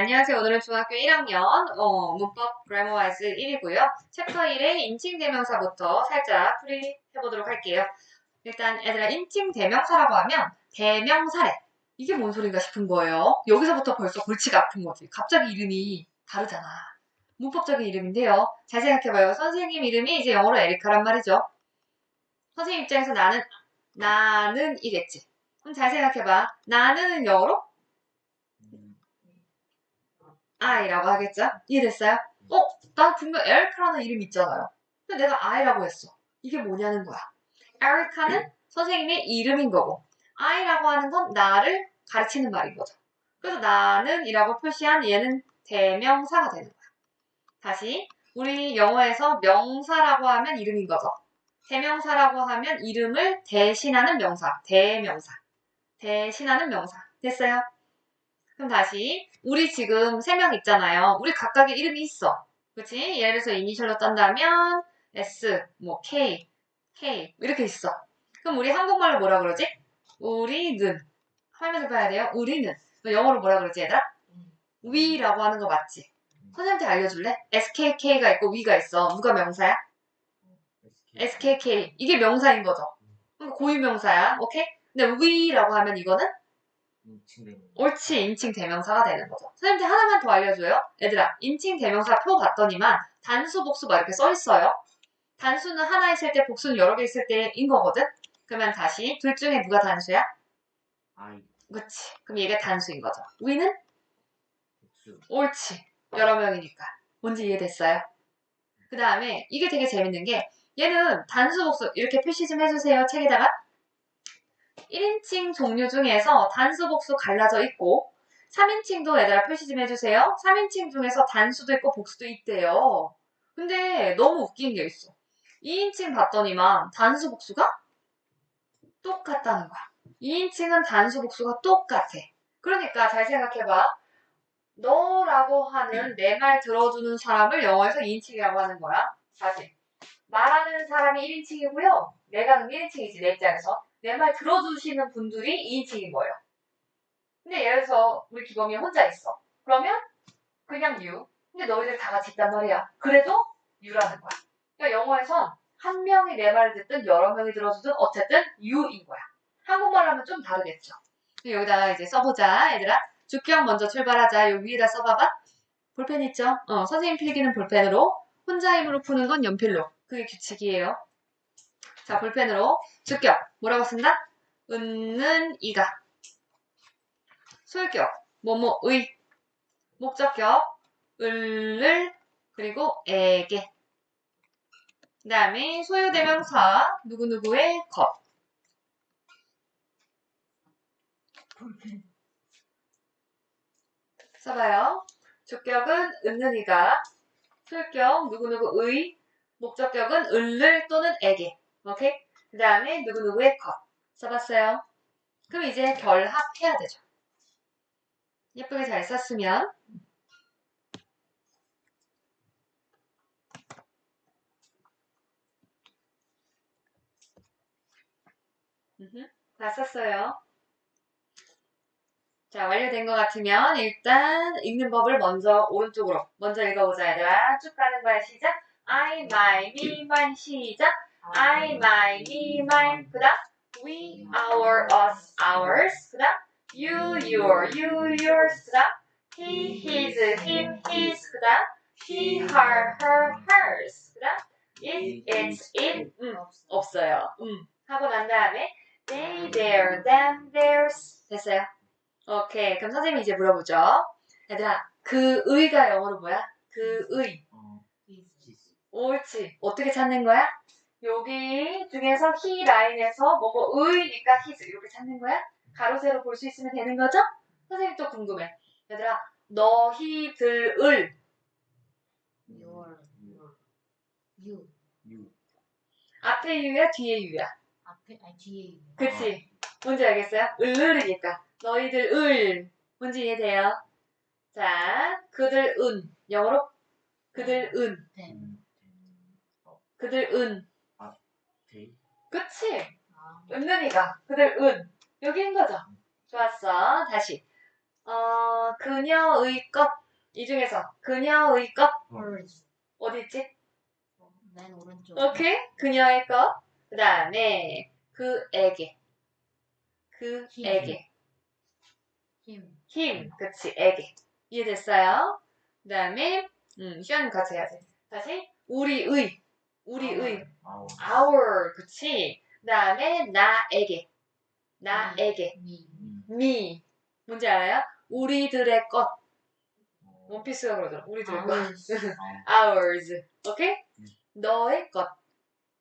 안녕하세요. 오늘은 중학교 1학년 어, 문법 그래머와이즈 1이고요. 챕터 1의 인칭 대명사부터 살짝 풀이해보도록 할게요. 일단 애들아 인칭 대명사라고 하면 대명사래. 이게 뭔 소린가 싶은 거예요. 여기서부터 벌써 골치가 아픈 거지. 갑자기 이름이 다르잖아. 문법적인 이름인데요. 잘 생각해봐요. 선생님 이름이 이제 영어로 에리카란 말이죠. 선생님 입장에서 나는 나는 이겠지. 그럼 잘 생각해봐. 나는 영어로 I라고 하겠죠? 이해됐어요? 어? 나 분명 에리카라는 이름 있잖아요. 근데 내가 I라고 했어. 이게 뭐냐는 거야. 에리카는 선생님의 이름인 거고 I라고 하는 건 나를 가르치는 말인 거죠. 그래서 나는 이라고 표시한 얘는 대명사가 되는 거야. 다시 우리 영어에서 명사라고 하면 이름인 거죠. 대명사라고 하면 이름을 대신하는 명사, 대명사. 대신하는 명사. 됐어요? 그럼 다시 우리 지금 세 명 있잖아요. 우리 각각의 이름이 있어. 그렇지? 예를 들어서 이니셜로 딴다면 S, 뭐 K, K 이렇게 있어. 그럼 우리 한국말로 뭐라 그러지? 우리는 화면을 봐야 돼요. 우리는 영어로 뭐라 그러지 얘들아? we라고 하는 거 맞지? 선생님한테 알려줄래? SKK가 있고 we가 있어. 누가 명사야? SKK 이게 명사인 거죠. 그럼 고유명사야. 오케이? 근데 we라고 하면 이거는 옳지 인칭 대명사가 되는 거죠. 선생님한테 하나만 더 알려줘요. 얘들아 인칭 대명사 표 봤더니만 단수 복수 막 이렇게 써 있어요. 단수는 하나 있을 때 복수는 여러 개 있을 때인 거거든. 그러면 다시 둘 중에 누가 단수야? 아이 그치. 그럼 얘가 단수인 거죠. we는 복수 옳지. 여러 명이니까. 뭔지 이해됐어요? 그 다음에 이게 되게 재밌는 게 얘는 단수 복수 이렇게 표시 좀 해주세요. 책에다가 1인칭 종류 중에서 단수 복수 갈라져 있고 3인칭도 얘들아 표시 좀 해주세요. 3인칭 중에서 단수도 있고 복수도 있대요. 근데 너무 웃긴 게 있어. 2인칭 봤더니만 단수 복수가 똑같다는 거야. 2인칭은 단수 복수가 똑같아. 그러니까 잘 생각해봐. 너라고 하는 내 말 들어주는 사람을 영어에서 2인칭이라고 하는 거야. 다시. 말하는 사람이 1인칭이고요. 내가 1인칭이지, 내 입장에서. 내 말 들어주시는 분들이 2인칭인 거예요. 근데 예를 들어서 우리 기범이 혼자 있어. 그러면 그냥 you. 근데 너희들 다 같이 있단 말이야. 그래도 you라는 거야. 그러니까 영어에선 한 명이 내 말을 듣든 여러 명이 들어주든 어쨌든 you인 거야. 한국말 하면 좀 다르겠죠. 여기다가 이제 써보자, 얘들아. 주격 먼저 출발하자. 여기 위에다 써봐봐. 볼펜 있죠? 어, 선생님 필기는 볼펜으로, 혼자 힘으로 푸는 건 연필로. 그게 규칙이에요. 자, 볼펜으로 주격 뭐라고 쓴다? 은는 이가. 소유격 뭐뭐의. 목적격 을을 그리고 에게. 그 다음에 소유대명사 누구누구의 것. 써봐요. 주격은 은는 이가. 소유격 누구누구의. 목적격은 을을 또는 에게. 오케이? 그 다음에 누구누구의 것. 써봤어요. 그럼 이제 결합해야 되죠. 예쁘게 잘 썼으면. 음흠, 다 썼어요. 자, 완료된 것 같으면 일단 읽는 법을 먼저 오른쪽으로 먼저 읽어보자 얘들아. 쭉 가는 거야. 시작. I, my, me, mine. 시작. I, my, me, mine. 그 다음 we, our, us, ours. 그 다음 you, your, you, yours. 그 다음 he, his, him, his. 그 다음 she, her, her, hers. 그 다음 it, its, it. 음, 없어요. 음. 하고 난 다음에 they, their, them, theirs. 됐어요. 오케이. 그럼 선생님이 이제 물어보죠. 얘들아, 그 의가 영어로 뭐야? 그 의. 어 옳지. 어떻게 찾는 거야? 여기 중에서 he 라인에서 뭐뭐 의니까 his 이렇게 찾는 거야? 가로 세로 볼 수 있으면 되는 거죠? 선생님 또 궁금해. 얘들아, 너희들을 your you 유 앞에 유야 뒤에 유야. 앞에 아니 뒤에 있는 그치? 뭔지 알겠어요? 을을이니까. 너희들 을. 뭔지 이해돼요? 자, 그들 은. 영어로? 그들 은. 네. 음, 그들 은. 그치? 아, 은는이가. 그들 은. 여기인 거죠? 좋았어. 다시. 어, 그녀의 것. 이 중에서 그녀의 것 hers. 어디 있지? 맨 오른쪽. 오케이. 그녀의 것. 그 다음에 그에게. 그에게. him. 힘. 그치. 에게. 이해됐어요? 그 다음에 음, 시간 같이 해야지. 다시 우리의. 우리의. 아우. our. 그치. 그 다음에 나에게. 나에게. me. 음. me. 뭔지 알아요? 우리들의 것. 어. 원피스가 그러더라. 우리들의 것. ours. 아, ours. 오케이? 음. 너의 것.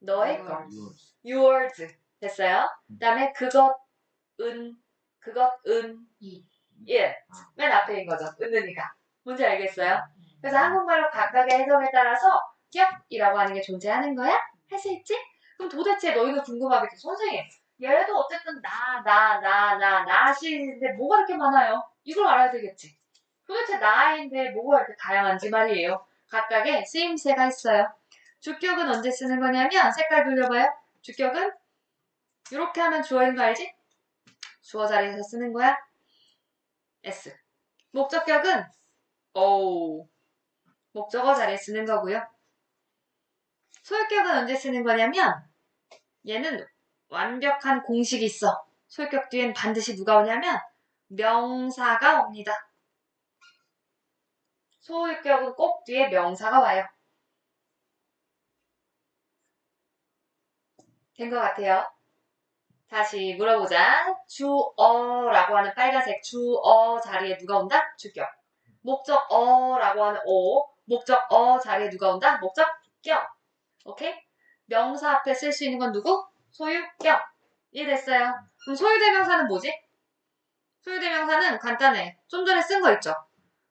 너의 Yours. 것. yours. yours. 됐어요? 그 다음에 그것은, 그것은, it. 예. 맨 앞에인 거죠. 은은이가. 뭔지 알겠어요? 그래서 한국말로 각각의 해석에 따라서 기억이라고 하는 게 존재하는 거야? 할 수 있지? 그럼 도대체 너희는 궁금하겠지. 선생님, 얘도 어쨌든 나, 나, 나, 나, 나시인데 뭐가 이렇게 많아요? 이걸 알아야 되겠지. 도대체 나인데 뭐가 이렇게 다양한지 말이에요. 각각의 쓰임새가 있어요. 주격은 언제 쓰는 거냐면 색깔 돌려봐요. 주격은 이렇게 하면 주어인 거 알지? 주어 자리에서 쓰는 거야. S. 목적격은 O. 목적어 자리에 쓰는 거고요. 소유격은 언제 쓰는 거냐면 얘는 완벽한 공식이 있어. 소유격 뒤엔 반드시 누가 오냐면 명사가 옵니다. 소유격은 꼭 뒤에 명사가 와요. 된 것 같아요. 다시 물어보자. 주어라고 하는 빨간색 주어 자리에 누가 온다? 주격. 목적어라고 하는 오. 목적어 자리에 누가 온다? 목적격. 오케이? 명사 앞에 쓸 수 있는 건 누구? 소유격. 이해됐어요? 그럼 소유대명사는 뭐지? 소유대명사는 간단해. 좀 전에 쓴 거 있죠?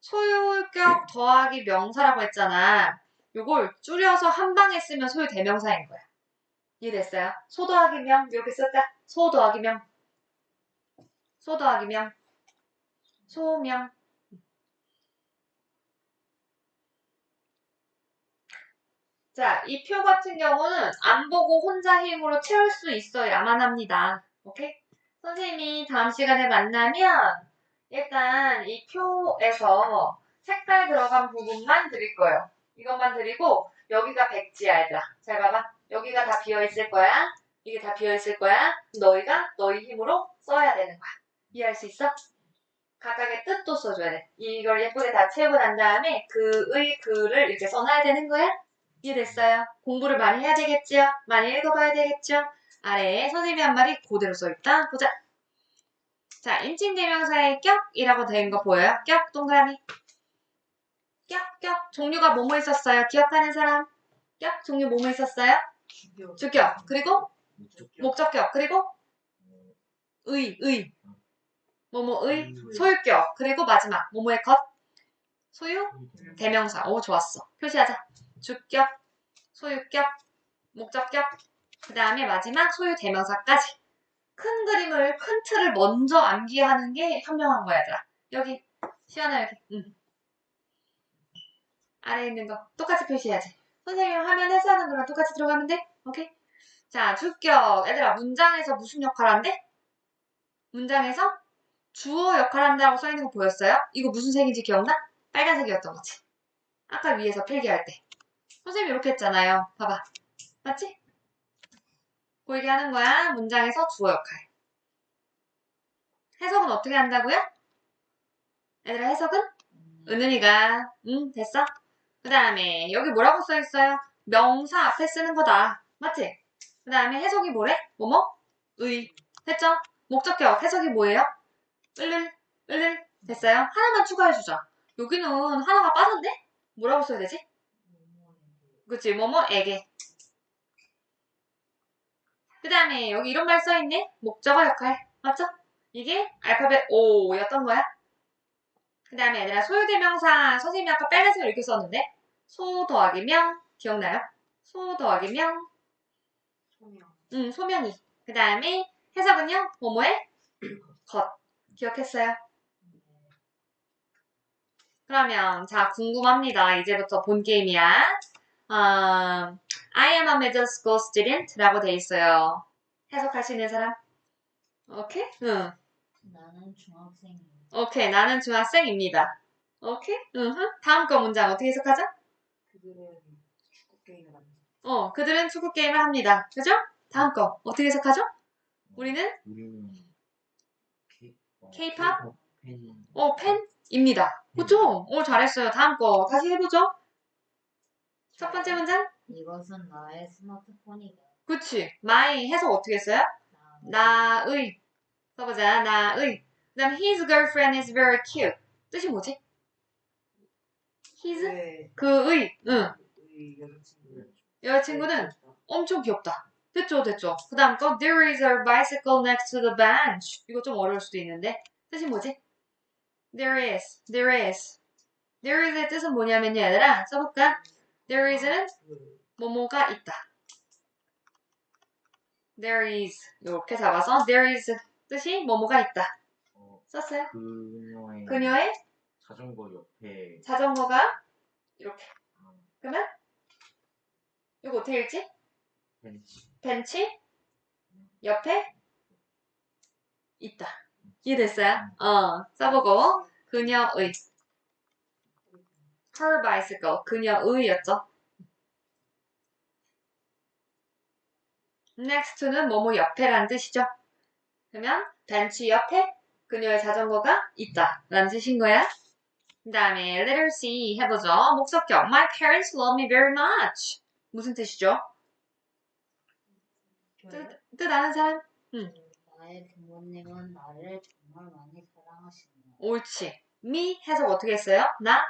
소유격 더하기 명사라고 했잖아. 요걸 줄여서 한 방에 쓰면 소유대명사인 거야. 이해됐어요? 소 더하기 명 이렇게 썼다. 소 더하기 명. 소 더하기 명. 소명. 자, 이 표 같은 경우는 안 보고 혼자 힘으로 채울 수 있어야만 합니다. 오케이? 선생님이 다음 시간에 만나면 일단 이 표에서 색깔 들어간 부분만 드릴 거예요. 이것만 드리고 여기가 백지야 얘들아. 잘 봐봐. 여기가 다 비어있을 거야. 이게 다 비어있을 거야. 너희가 너희 힘으로 써야 되는 거야. 이해할 수 있어? 각각의 뜻도 써줘야 돼. 이걸 예쁘게 다 채우고 난 다음에 그의 글을 이렇게 써놔야 되는 거야. 이해됐어요? 공부를 많이 해야 되겠죠? 많이 읽어봐야 되겠죠? 아래에 선생님이 한 말이 그대로 써있다. 보자. 자, 인칭대명사의 격이라고 된 거 보여요? 격, 동그라미. 격, 격. 종류가 뭐뭐 있었어요? 기억하는 사람? 격, 종류 뭐뭐 있었어요? 주격. 그리고 목적격. 그리고 어, 의, 의. 뭐뭐의 음. 소유격. 그리고 마지막. 뭐뭐의 것. 소유. 대명사. 오, 좋았어. 표시하자. 주격, 소유격, 목적격, 그 다음에 마지막 소유 대명사까지. 큰 그림을, 큰 틀을 먼저 암기하는 게 현명한 거야, 얘들아. 여기, 시원아, 여기. 응. 아래에 있는 거. 똑같이 표시해야지. 선생님 화면에서 하는 거랑 똑같이 들어가면 돼? 오케이? 자, 주격. 얘들아, 문장에서 무슨 역할 한대? 문장에서 주어 역할 한다고 써있는 거 보였어요? 이거 무슨 색인지 기억나? 빨간색이었던 거지. 아까 위에서 필기할 때. 선생님이 이렇게 했잖아요. 봐봐. 맞지? 보이게 하는 거야. 문장에서 주어 역할. 해석은 어떻게 한다고요? 얘들아 해석은? 은은이가 응 됐어? 그 다음에 여기 뭐라고 써있어요? 명사 앞에 쓰는 거다. 맞지? 그 다음에 해석이 뭐래? 뭐뭐? 의. 됐죠? 목적격 해석이 뭐예요? 을을 을을 됐어요? 하나만 추가해주자. 여기는 하나가 빠졌네? 뭐라고 써야 되지? 그치, 뭐뭐에게. 그 다음에 여기 이런 말 써있네? 목적어 역할. 맞죠? 이게 알파벳 O였던 거야. 그 다음에 얘들아, 소유대명사. 선생님이 아까 빨간색을 이렇게 썼는데, 소 더하기 명. 기억나요? 소 더하기 명. 소명. 음, 소명이. 그 다음에 해석은요? 뭐뭐의? 것. 기억했어요? 그러면 자 궁금합니다. 이제부터 본 게임이야. 어, I am a middle school student라고 돼 있어요. 해석할 수 있는 사람? 오케이? 응. 나는 중학생입니다. 오케이. 나는 중학생입니다. 오케이? 응. 다음 거 문장 어떻게 해석하죠? 그들은 축구 게임을 합니다. 어, 그들은 축구 게임을 합니다. 그죠? 다음 거 어떻게 해석하죠? 우리는 우리는 K-pop? 팬 어, 팬입니다. 그죠? 오, 잘했어요. 다음 거 다시 해보죠. 첫 번째 문장? 이것은 나의 스마트폰이다. 그치. my 해석 어떻게 했어요? 나 나의. 써보자. 나의. 그 다음 his girlfriend is very cute. 뜻이 뭐지? his? 네. 그의. 응. 우리 여자친구. 여자친구는 엄청 귀엽다. 됐죠, 됐죠. 그 다음 거 there is a bicycle next to the bench. 이거 좀 어려울 수도 있는데 뜻이 뭐지? there is, there is. there is의 뜻은 뭐냐면요, 얘들아. 써볼까? There is는 뭐뭐가 있다. there is 이렇게 잡아서 there is 뜻이 뭐뭐가 있다. 어, 썼어요? 그녀의 그녀의 자전거 옆에 자전거가 이렇게. 어, 그러면 이거 어떻게 읽지? 벤치 벤치 옆에 있다. 이해됐어요? 어, 써보고 그녀의 her bicycle 그녀의였죠. next to는 뭐뭐 옆에라는 뜻이죠. 그러면 벤치 옆에 그녀의 자전거가 있다 라는 뜻인 거야. 그 다음에 letter C 해보죠. 목적격 My parents love me very much 무슨 뜻이죠? 뜻, 뜻 아는 사람? 나의 부모님은 나를 정말 많이 사랑하십니다. 옳지. me 해석 어떻게 했어요? 나?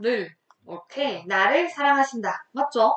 네. 늘. 오케이. 나를 사랑하신다. 맞죠?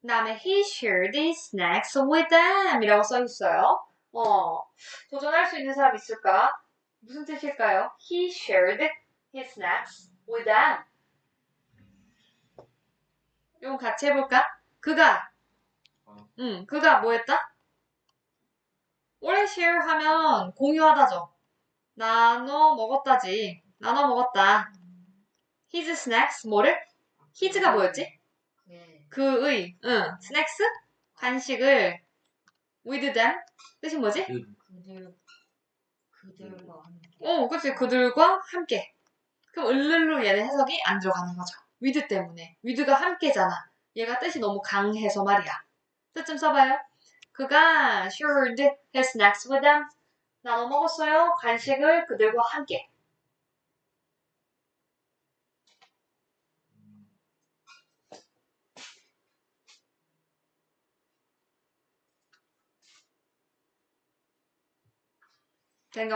그 다음에 he shared his snacks with them 이라고 써있어요. 어, 도전할 수 있는 사람 있을까? 무슨 뜻일까요? He shared his snacks with them. 이거 같이 해볼까? 그가, 어. 응, 그가 뭐 했다? 원래 share 하면 공유하다죠. 나눠 먹었다지. 나눠 먹었다. His snacks 뭐를? his가 뭐였지? 그의 그의, 응, snacks? 간식을 with them? 뜻이 뭐지? 그 그들 그들과 함께 어, 그치. 그들과 함께. 그럼 을를로 얘는 해석이 안 들어가는 거죠. with 때문에. with가 함께잖아. 얘가 뜻이 너무 강해서 말이야. 뜻 좀 써봐요. 그가 shared his snacks with them. 나눠 먹었어요. 간식을 그들과 함께.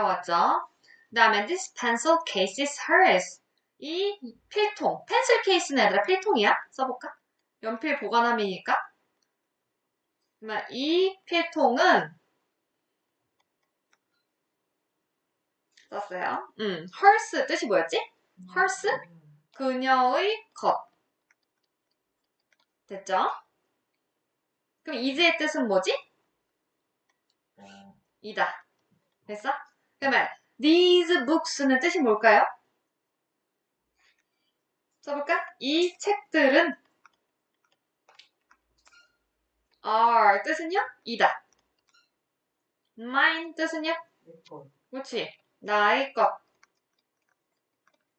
맞죠? 그 다음에 this pencil case is hers. 이 필통, 펜슬 케이스는 얘들아 필통이야? 써볼까? 연필 보관함이니까. 이 필통은 썼어요. 음, hers 뜻이 뭐였지? hers? 그녀의 것. 됐죠? 그럼 is의 뜻은 뭐지? 어, 이다. 됐어? 그러면 these books는 뜻이 뭘까요? 써볼까? 이 책들은 are 뜻은요? 이다. mine 뜻은요? 그렇지. 나의 것.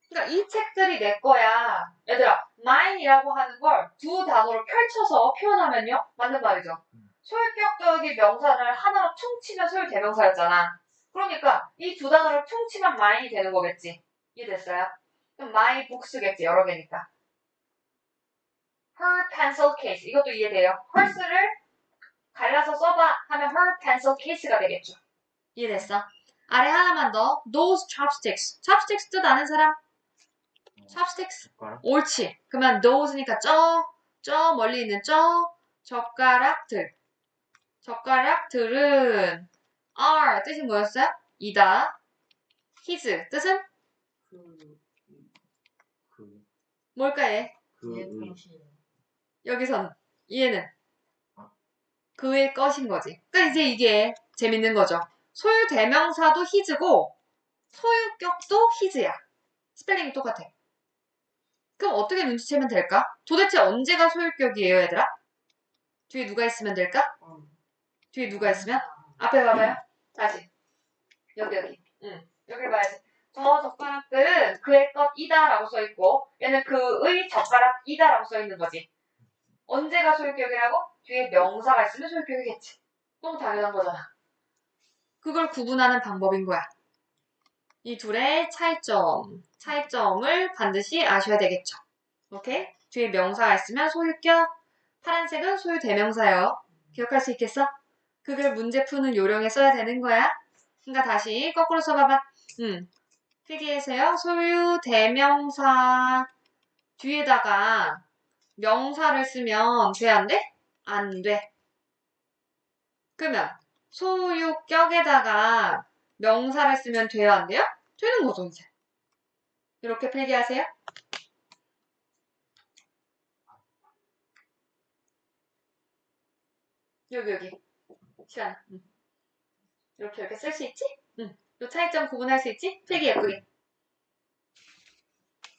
그러니까 이 책들이 내 거야. 얘들아, mine이라고 하는 걸 두 단어로 펼쳐서 표현하면요. 맞는 말이죠. 소유격적인 명사를 하나로 퉁치면 소유 대명사였잖아. 그러니까 이 두 단어를 퉁치면 mine이 되는 거겠지. 이해됐어요? 그럼 my books겠지. 여러 개니까. her pencil case. 이것도 이해돼요. hers를 갈라서 써봐 하면 her pencil case가 되겠죠. 이해됐어? 아래 하나만 더. those chopsticks. chopsticks 뜻 아는 사람? 어, chopsticks. 옳지. 그러면 those니까 저, 저 멀리 있는 저 젓가락들. 젓가락들은 are 뜻이 뭐였어요? 이다. his 뜻은 그 그, 뭘까 얘? 그의 그의 것이에요. 여기선 얘는 아. 그의 것인 거지. 그러니까 이제 이게 재밌는 거죠. 소유 대명사도 his고 소유격도 his야. 스펠링이 똑같아. 그럼 어떻게 눈치채면 될까? 도대체 언제가 소유격이에요, 얘들아? 뒤에 누가 있으면 될까? 어. 뒤에 누가 있으면? 앞에 봐봐요. 다시. 여기, 여기. 응. 여기 봐야지. 저 젓가락들은 그의 것이다라고 써 있고 얘는 그의 젓가락이다라고 써 있는 거지. 언제가 소유격이라고? 뒤에 명사가 있으면 소유격이겠지. 너무 당연한 거잖아. 그걸 구분하는 방법인 거야. 이 둘의 차이점, 차이점을 반드시 아셔야 되겠죠. 오케이? 뒤에 명사가 있으면 소유격, 파란색은 소유 대명사예요. 기억할 수 있겠어? 그걸 문제 푸는 요령에 써야 되는 거야. 그러니까 다시 거꾸로 써봐봐. 음. 필기해서요. 소유 대명사 뒤에다가 명사를 쓰면 돼, 안 돼? 안 돼. 그러면 소유격에다가 명사를 쓰면 돼요, 안 돼요? 되는 거죠, 이제. 이렇게 필기하세요. 여기, 여기. 시간. 응. 이렇게, 이렇게 쓸 수 있지? 응. 요 차이점 구분할 수 있지? 필기 예쁘게.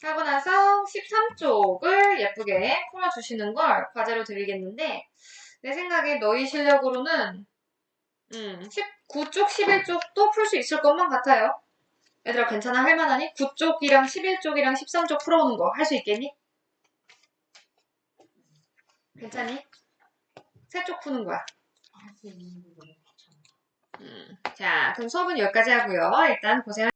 하고 나서 13쪽을 예쁘게 풀어주시는 걸 과제로 드리겠는데, 내 생각에 너희 실력으로는, 음, 19쪽, 11쪽도 풀 수 있을 것만 같아요. 얘들아, 괜찮아? 할만하니? 9쪽이랑 11쪽이랑 13쪽 풀어오는 거 할 수 있겠니? 괜찮니? 세 쪽 푸는 거야. 음, 자, 그럼 수업은 여기까지 하고요. 일단 고생